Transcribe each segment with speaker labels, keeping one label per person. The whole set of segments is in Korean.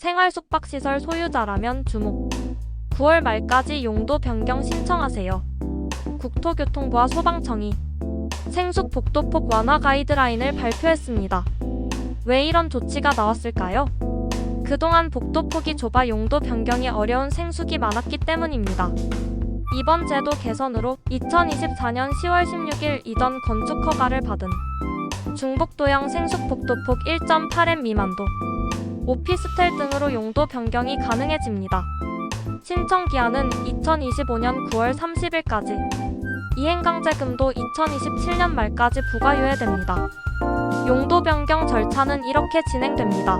Speaker 1: 생활 숙박시설 소유자라면 주목. 9월 말까지 용도 변경 신청하세요. 국토교통부와 소방청이 생숙 복도폭 완화 가이드라인을 발표했습니다. 왜 이런 조치가 나왔을까요? 그동안 복도폭이 좁아 용도 변경이 어려운 생숙이 많았기 때문입니다. 이번 제도 개선으로 2024년 10월 16일 이전 건축 허가를 받은 중복도형 생숙 복도폭 1.8m 미만도 오피스텔 등으로 용도 변경이 가능해집니다. 신청 기한은 2025년 9월 30일까지. 이행강제금도 2027년 말까지 부과유예됩니다. 용도 변경 절차는 이렇게 진행됩니다.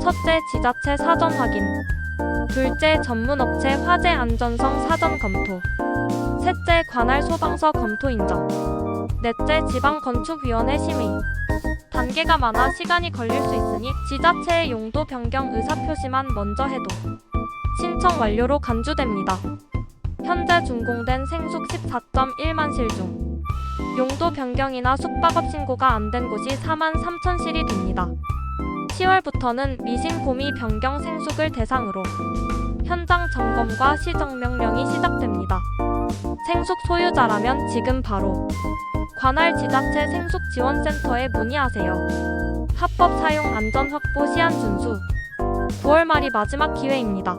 Speaker 1: 첫째, 지자체 사전 확인. 둘째, 전문업체 화재 안전성 사전 검토. 셋째, 관할 소방서 검토 인정. 넷째, 지방건축위원회 심의. 단계가 많아 시간이 걸릴 수 있으니 지자체의 용도 변경 의사 표시만 먼저 해도 신청 완료로 간주됩니다. 현재 준공된 생숙 14.1만 실 중 용도 변경이나 숙박업 신고가 안 된 곳이 4만 3천 실이 됩니다. 10월부터는 미신 고미 변경 생숙을 대상으로 현장 점검과 시정 명령이 시작됩니다. 생숙 소유자라면 지금 바로 관할 지자체 생숙 지원센터에 문의하세요. 합법 사용 안전 확보 시한 준수 9월 말이 마지막 기회입니다.